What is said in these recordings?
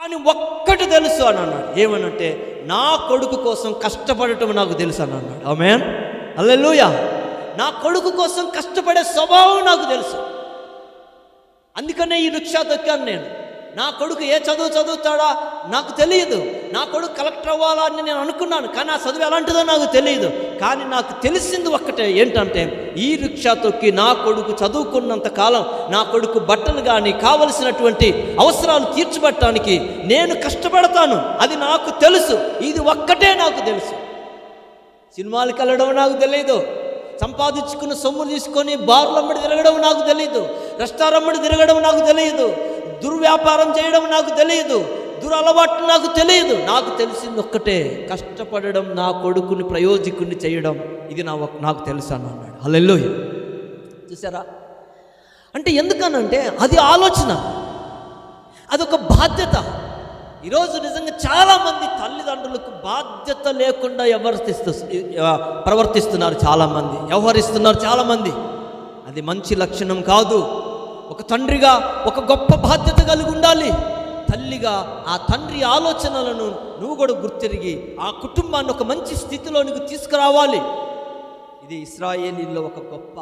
కానీ ఒక్కటి తెలుసు అని అన్నాడు. ఏమనంటే నా కొడుకు కోసం కష్టపడటం నాకు తెలుసు అని అన్నాడు. ఆమెన్. అల్లెలుయా నా కొడుకు కోసం కష్టపడే స్వభావం నాకు తెలుసు. అందుకనే ఈ రిక్షా దొక్కాను నేను. నా కొడుకు ఏ చదువు చదువుతాడా నాకు తెలియదు. నా కొడుకు కలెక్టర్ అవ్వాలని నేను అనుకున్నాను కానీ ఆ చదువు ఎలాంటిదో నాకు తెలియదు కానీ నాకు తెలిసింది ఒక్కటే ఏంటంటే ఈ రిక్షా తొక్కి నా కొడుకు చదువుకున్నంత కాలం నా కొడుకు బట్టలు కానీ కావలసినటువంటి అవసరాలు తీర్చిపెట్టడానికి నేను కష్టపడతాను. అది నాకు తెలుసు. ఇది ఒక్కటే నాకు తెలుసు. సినిమాలకు వెళ్ళడం నాకు తెలియదు సంపాదించుకున్న సొమ్ము తీసుకొని బార్లమ్మడి తిరగడం నాకు తెలియదు రెస్టారెంట్ తిరగడం నాకు తెలియదు దుర్వ్యాపారం చేయడం నాకు తెలియదు దురలవాట్లు నాకు తెలియదు. నాకు తెలిసింది ఒక్కటే కష్టపడడం నా కొడుకుని ప్రయోజకుని చేయడం ఇది నా నాకు తెలుసు అని అన్నాడు. అల్లెల్లో చూసారా అంటే ఎందుకనంటే అది ఆలోచన. అదొక బాధ్యత. ఈరోజు నిజంగా చాలామంది తల్లిదండ్రులకు బాధ్యత లేకుండా వ్యవహరిస్తూ ప్రవర్తిస్తున్నారు చాలామంది. వ్యవహరిస్తున్నారు చాలామంది. అది మంచి లక్షణం కాదు. ఒక తండ్రిగా ఒక గొప్ప బాధ్యత కలిగి ఉండాలి. తల్లిగా ఆ తండ్రి ఆలోచనలను నువ్వు కూడా గుర్తిరిగి ఆ కుటుంబాన్ని ఒక మంచి స్థితిలోనికి తీసుకురావాలి. ఇది ఇస్రాయేలీల్లో ఒక గొప్ప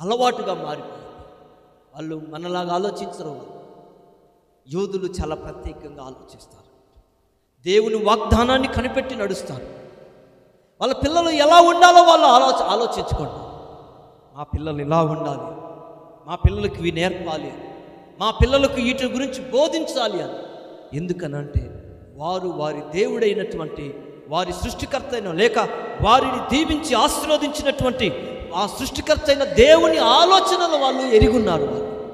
అలవాటుగా మారిపోయింది. వాళ్ళు మనలాగా ఆలోచించరు. యోధులు చాలా ప్రత్యేకంగా ఆలోచిస్తారు. దేవుని వాగ్దానాన్ని కనిపెట్టి నడుస్తారు. వాళ్ళ పిల్లలు ఎలా ఉండాలో వాళ్ళు ఆలోచ ఆలోచించుకోండి మా పిల్లలు ఇలా ఉండాలి. మా పిల్లలకి ఇవి నేర్పాలి. మా పిల్లలకు వీటి గురించి బోధించాలి అని. ఎందుకనంటే వారు వారి దేవుడైనటువంటి వారి సృష్టికర్త అయిన లేక వారిని దీవించి ఆశీర్వదించినటువంటి ఆ సృష్టికర్త అయిన దేవుని ఆలోచనలు వాళ్ళు ఎరుగున్నారు వాళ్ళు.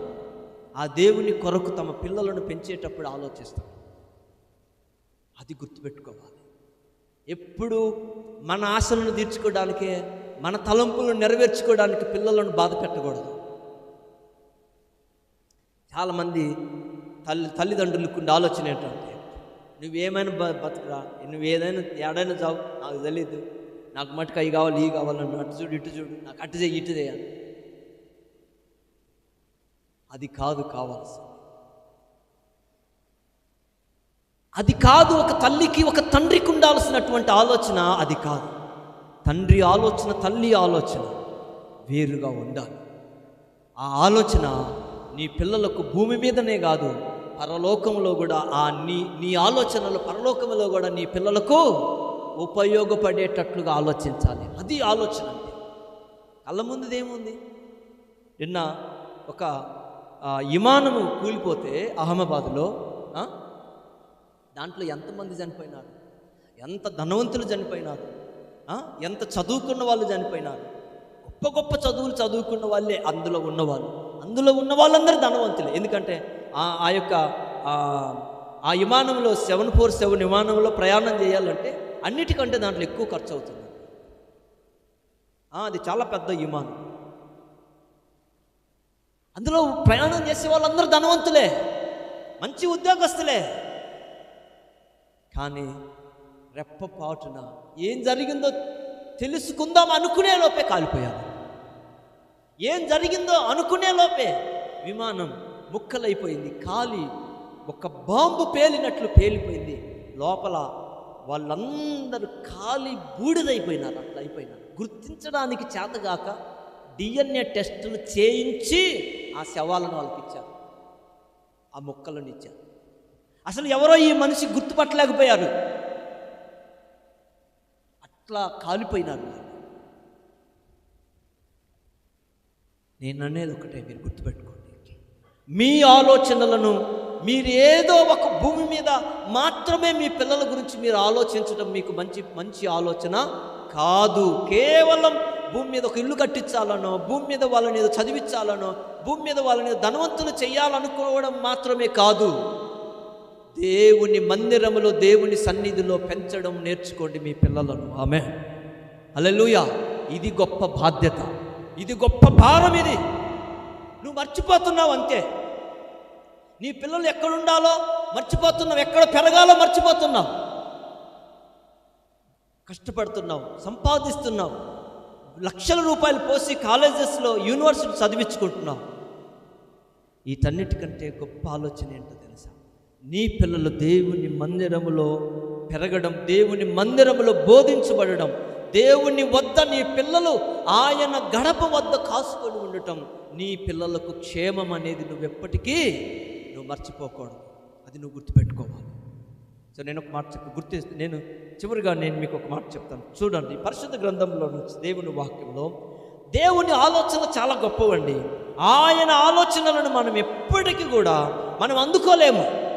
ఆ దేవుని కొరకు తమ పిల్లలను పెంచేటప్పుడు ఆలోచిస్తారు. అది గుర్తుపెట్టుకోవాలి. ఎప్పుడు మన ఆశలను తీర్చుకోవడానికే మన తలంపులను నెరవేర్చుకోవడానికి పిల్లలను బాధ పెట్టకూడదు. చాలామంది తల్లి తల్లిదండ్రులకు కొన్ని ఆలోచన ఏంటంటే నువ్వేమైనా బ బతకరా నువ్వు ఏదైనా ఏడైనా చావు నాకు తెలియదు నాకు మటుకు అవి కావాలి ఇవి కావాలన్నా అటు చూడు ఇటు చూడు నాకు అటు చేయి ఇటు చేయాలి అది కాదు కావాల్సి అది కాదు ఒక తల్లికి ఒక తండ్రికి ఉండాల్సినటువంటి ఆలోచన అది కాదు. తండ్రి ఆలోచన తల్లి ఆలోచన వేరుగా ఉండాలి. ఆ ఆలోచన నీ పిల్లలకు భూమి మీదనే కాదు పరలోకంలో కూడా ఆ నీ నీ ఆలోచనలు పరలోకంలో కూడా నీ పిల్లలకు ఉపయోగపడేటట్లుగా ఆలోచించాలి. అది ఆలోచన అంటే కళ్ళ ముందు ఏముంది? నిన్న ఒక విమానము కూలిపోతే అహ్మదాబాద్లో దాంట్లో ఎంతమంది చనిపోయినారు? ఎంత ధనవంతులు చనిపోయినారు? ఎంత చదువుకున్న వాళ్ళు చనిపోయినారు? గొప్ప గొప్ప చదువులు చదువుకున్న వాళ్ళే అందులో ఉన్నవాళ్ళు. అందులో ఉన్న వాళ్ళందరూ ధనవంతులే. ఎందుకంటే ఆ యొక్క ఆ, విమానంలో సెవెన్ ఫోర్ సెవెన్ విమానంలో ప్రయాణం చేయాలంటే అన్నిటికంటే దాంట్లో ఎక్కువ ఖర్చు అవుతుంది. అది చాలా పెద్ద విమానం. అందులో ప్రయాణం చేసే వాళ్ళందరూ ధనవంతులే. మంచి ఉద్యోగస్తులే. కానీ రెప్పపాటున ఏం జరిగిందో తెలుసుకుందాం అనుకునే లోపే కాలిపోయారు. ఏం జరిగిందో అనుకునే లోపే విమానం ముక్కలైపోయింది కాలి ఒక బాంబు పేలినట్లు పేలిపోయింది. లోపల వాళ్ళందరూ కాలి బూడిదైపోయినారు అట్లా అయిపోయినారు గుర్తించడానికి చేతగాక డిఎన్ఏ టెస్టులు చేయించి ఆ శవాలను వాళ్ళకి ఇచ్చారు ఆ మొక్కలను ఇచ్చారు. అసలు ఎవరో ఈ మనిషి గుర్తుపట్టలేకపోయారు. అట్లా కాలిపోయినారు వాళ్ళు. నేను అనేది ఒకటే మీరు గుర్తుపెట్టుకోండి. మీ ఆలోచనలను మీరు ఏదో ఒక భూమి మీద మాత్రమే మీ పిల్లల గురించి మీరు ఆలోచించడం మీకు మంచి మంచి ఆలోచన కాదు. కేవలం భూమి మీద ఒక ఇల్లు కట్టించాలనో భూమి మీద వాళ్ళని ఏదో చదివించాలనో భూమి మీద వాళ్ళని ధనవంతులు చేయాలనుకోవడం మాత్రమే కాదు. దేవుని మందిరములో దేవుని సన్నిధిలో పెంచడం నేర్చుకోండి మీ పిల్లలను. ఆమె అలెలుయా ఇది గొప్ప బాధ్యత. ఇది గొప్ప భారం ఇది. నువ్వు మర్చిపోతున్నావు అంతే. నీ పిల్లలు ఎక్కడుండాలో మర్చిపోతున్నావు. ఎక్కడ పెరగాలో మర్చిపోతున్నావు. కష్టపడుతున్నావు. సంపాదిస్తున్నావు. లక్షల రూపాయలు పోసి కాలేజెస్లో యూనివర్సిటీ చదివించుకుంటున్నావు. వీటన్నిటికంటే గొప్ప ఆలోచన ఏంటో తెలుసా? నీ పిల్లలు దేవుని మందిరములో పెరగడం దేవుని మందిరములో బోధించబడడం దేవుని వద్ద నీ పిల్లలు ఆయన గడప వద్ద కాసుకొని ఉండటం నీ పిల్లలకు క్షేమం అనేది నువ్వు ఎప్పటికీ నువ్వు మర్చిపోకూడదు. అది నువ్వు గుర్తుపెట్టుకోవాలి. సో నేను ఒక మాట చెప్పి గుర్తి నేను చివరిగా నేను మీకు ఒక మాట చెప్తాను. చూడండి పరిశుద్ధ గ్రంథంలో నుంచి దేవుని వాక్యంలో దేవుని ఆలోచన చాలా గొప్పవండి. ఆయన ఆలోచనలను మనం ఎప్పటికీ కూడా మనం అందుకోలేము.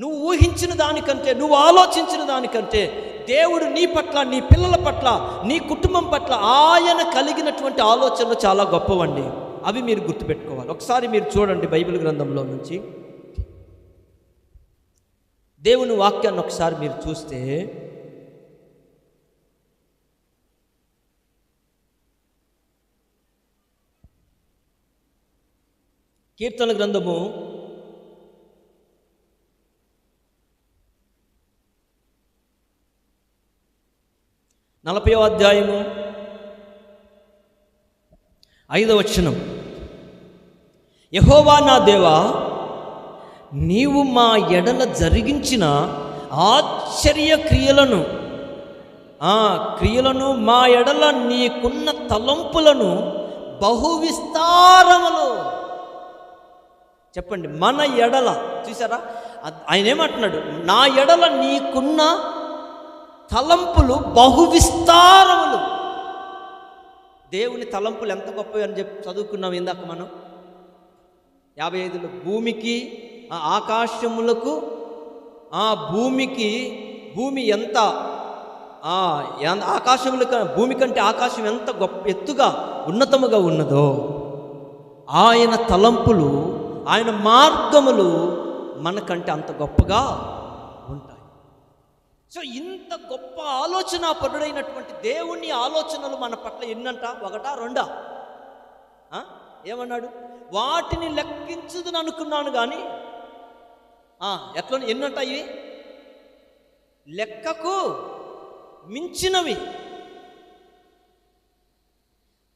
నువ్వు ఊహించిన దానికంటే నువ్వు ఆలోచించిన దానికంటే దేవుడు నీ పట్ల నీ పిల్లల పట్ల నీ కుటుంబం పట్ల ఆయన కలిగినటువంటి ఆలోచనలు చాలా గొప్పవండి. అవి మీరు గుర్తుపెట్టుకోవాలి. ఒకసారి మీరు చూడండి బైబిల్ గ్రంథంలో నుంచి. దేవుని వాక్యాన్ని ఒకసారి మీరు చూస్తే కీర్తన గ్రంథము నలభై అధ్యాయము. ఐదవ వచనం. యహోవా నా దేవా నీవు మా ఎడల జరిగించిన ఆశ్చర్య క్రియలను ఆ క్రియలను మా ఎడల నీకున్న తలంపులను బహువిస్తారములో. చెప్పండి మన ఎడల చూసారా ఆయన ఏమంటున్నాడు? నా ఎడల నీకున్న తలంపులు బహువిస్తారములు. దేవుని తలంపులు ఎంత గొప్పవి అని చెప్పి చదువుకున్నాం ఇందాక మనం. యాభై ఐదులో భూమికి ఆకాశములకు ఆ భూమికి భూమి ఎంత ఆకాశముల భూమి కంటే ఆకాశం ఎంత గొప్ప ఎత్తుగా ఉన్నతముగా ఉన్నదో ఆయన తలంపులు ఆయన మార్గములు మనకంటే అంత గొప్పగా సో ఇంత గొప్ప ఆలోచన పరుడైనటువంటి దేవుని ఆలోచనలు మన పట్ల ఎన్నంట? ఒకటా? రెండా? ఆ? ఏమన్నాడు? వాటిని లెక్కించదని అనుకున్నాను కానీ ఎట్లా? ఎన్నంట ఇవి? లెక్కకు మించినవి.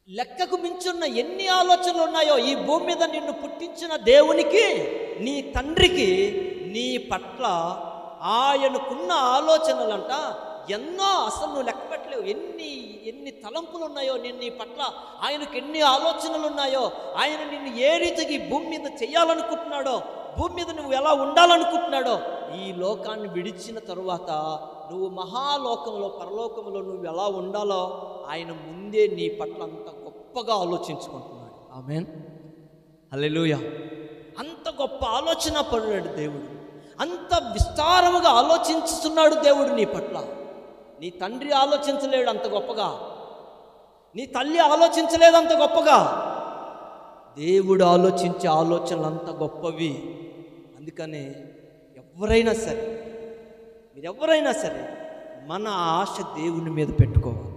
లెక్కకు మించున్న ఎన్ని ఆలోచనలు ఉన్నాయో ఈ భూమి మీద నిన్ను పుట్టించిన దేవునికి నీ తండ్రికి నీ పట్ల ఆయనకున్న ఆలోచనలంట ఎన్నో అసలు నువ్వు లెక్క పెట్టలేవు. ఎన్ని ఎన్ని తలంపులు ఉన్నాయో నేను నీ పట్ల ఆయనకు ఎన్ని ఆలోచనలు ఉన్నాయో ఆయన నిన్ను ఏ రీతికి భూమి మీద చేయాలనుకుంటున్నాడో భూమి మీద నువ్వు ఎలా ఉండాలనుకుంటున్నాడో ఈ లోకాన్ని విడిచిన తరువాత నువ్వు మహాలోకంలో పరలోకంలో నువ్వు ఎలా ఉండాలో ఆయన ముందే నీ పట్ల అంత గొప్పగా ఆలోచించుకుంటున్నాడు. ఆమెన్. హల్లెలూయా. అంత గొప్ప ఆలోచన పడున్నాడు దేవుడు. అంత విస్తారముగా ఆలోచించుతున్నాడు దేవుడు నీ పట్ల. నీ తండ్రి ఆలోచించలేడు అంత గొప్పగా. నీ తల్లి ఆలోచించలేదు అంత గొప్పగా. దేవుడు ఆలోచించే ఆలోచనలు అంత గొప్పవి. అందుకనే ఎవరైనా సరే మీరు ఎవరైనా సరే మన ఆశ దేవుని మీద పెట్టుకోవాలి.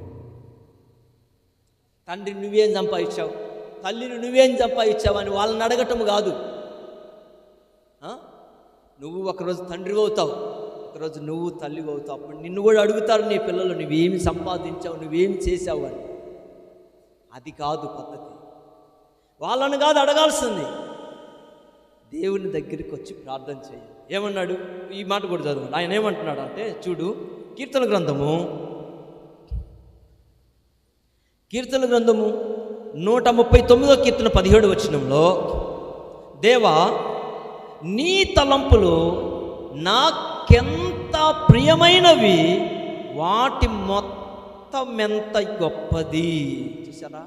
తండ్రి నువ్వేం సంపాదించావు? తల్లిని నువ్వేం సంపాదించావు అని వాళ్ళని అడగటం కాదు. నువ్వు ఒకరోజు తండ్రి అవుతావు ఒకరోజు నువ్వు తల్లి అవుతావు. అప్పుడు నిన్ను కూడా అడుగుతారు నీ పిల్లలు నువ్వేమి సంపాదించావు నువ్వేమి చేసావు అని. అది కాదు పద్ధతి. వాళ్ళని కాదు అడగాల్సింది. దేవుని దగ్గరికి వచ్చి ప్రార్థన చేయాలి ఏమన్నాడు? ఈ మాట కూడా చదువు. ఆయన ఏమంటున్నాడు అంటే చూడు కీర్తన గ్రంథము కీర్తన గ్రంథము నూట ముప్పై తొమ్మిదో కీర్తన పదిహేడు వచ్చినంలో దేవా నీ తలంపులు నాకెంత ప్రియమైనవి వాటి మొత్తం ఎంత గొప్పది. చూసారా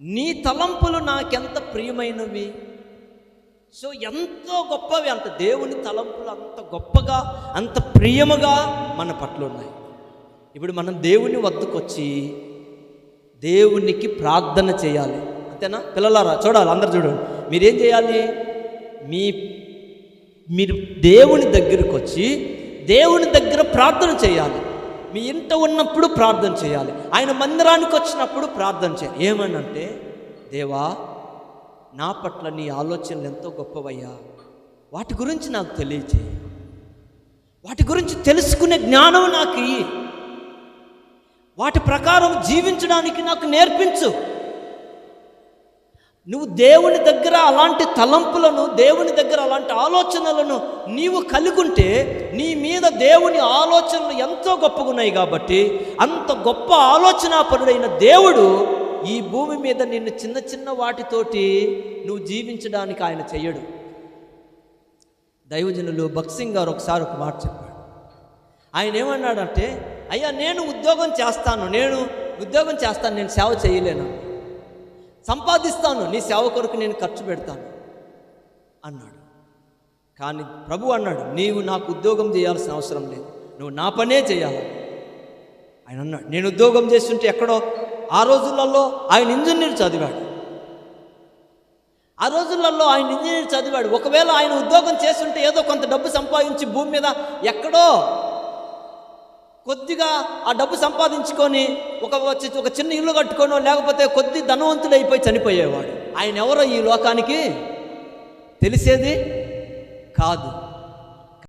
నీ తలంపులు నాకెంత ప్రియమైనవి. సో ఎంతో గొప్పవి అంత దేవుని తలంపులు అంత గొప్పగా అంత ప్రియముగా మన పట్ల ఉన్నాయి. ఇప్పుడు మనం దేవుని వద్దకొచ్చి దేవునికి ప్రార్థన చేయాలి. అంతేనా? పిల్లలారా చూడాలి అందరు చూడండి మీరేం చేయాలి? మీ మీరు దేవుని దగ్గరకు వచ్చి దేవుని దగ్గర ప్రార్థన చేయాలి. మీ ఇంట ఉన్నప్పుడు ప్రార్థన చేయాలి. ఆయన మందిరానికి వచ్చినప్పుడు ప్రార్థన చేయాలి. ఏమనంటే దేవా నా పట్ల నీ ఆలోచనలు ఎంతో గొప్పవయ్యా. వాటి గురించి నాకు తెలియచేయి. వాటి గురించి తెలుసుకునే జ్ఞానం నాకు ఇయ్యి. వాటి ప్రకారం జీవించడానికి నాకు నేర్పించు. నువ్వు దేవుని దగ్గర అలాంటి తలంపులను దేవుని దగ్గర అలాంటి ఆలోచనలను నీవు కలుగుంటే నీ మీద దేవుని ఆలోచనలు ఎంతో గొప్పగా ఉన్నాయి కాబట్టి అంత గొప్ప ఆలోచనాపరుడైన దేవుడు ఈ భూమి మీద నిన్ను చిన్న చిన్న వాటితోటి నువ్వు జీవించడానికి ఆయన చెయ్యడు. దైవజనులు భక్సింగ్ గారు ఒకసారి ఒక మాట చెప్పాడు ఆయన ఏమన్నాడంటే అయ్యా నేను ఉద్యోగం చేస్తాను నేను ఉద్యోగం చేస్తాను నేను సేవ చేయలేను. సంపాదిస్తాను నీ సేవ కొరకు నేను ఖర్చు పెడతాను అన్నాడు. కానీ ప్రభు అన్నాడు నీవు నాకు ఉద్యోగం చేయాల్సిన అవసరం లేదు. నువ్వు నా పనే చేయాలి. ఆయన అన్నాడు నేను ఉద్యోగం చేస్తుంటే ఎక్కడో ఆ రోజులలో ఆయన ఇంజనీర్ చదివాడు. ఆ రోజులలో ఆయన ఇంజనీర్ చదివాడు. ఒకవేళ ఆయన ఉద్యోగం చేస్తుంటే ఏదో కొంత డబ్బు సంపాదించి భూమి మీద ఎక్కడో కొద్దిగా ఆ డబ్బు సంపాదించుకొని ఒక వచ్చి- ఒక చిన్న ఇల్లు కట్టుకోనో లేకపోతే కొద్ది ధనవంతుడు అయిపోయి చనిపోయేవాడు. ఆయన ఎవరో ఈ లోకానికి? తెలిసేది కాదు.